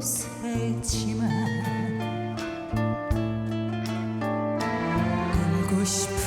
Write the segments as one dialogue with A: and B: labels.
A: 살지만 울고 싶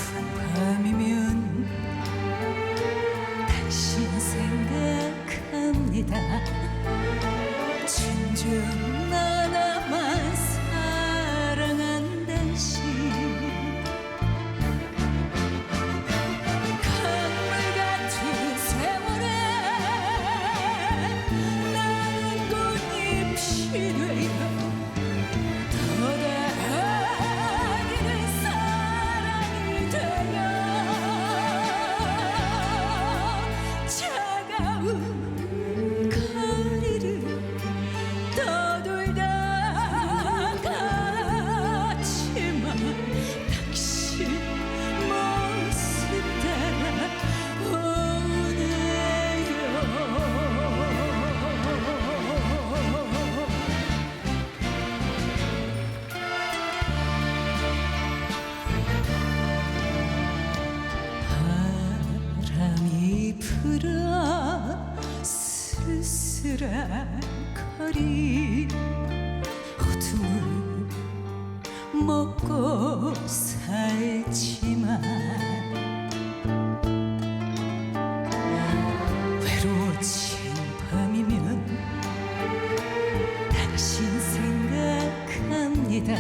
A: 그라 쓸쓸한 거리 어둠을 먹고 살지만 외로워진 밤이면 당신 생각합니다.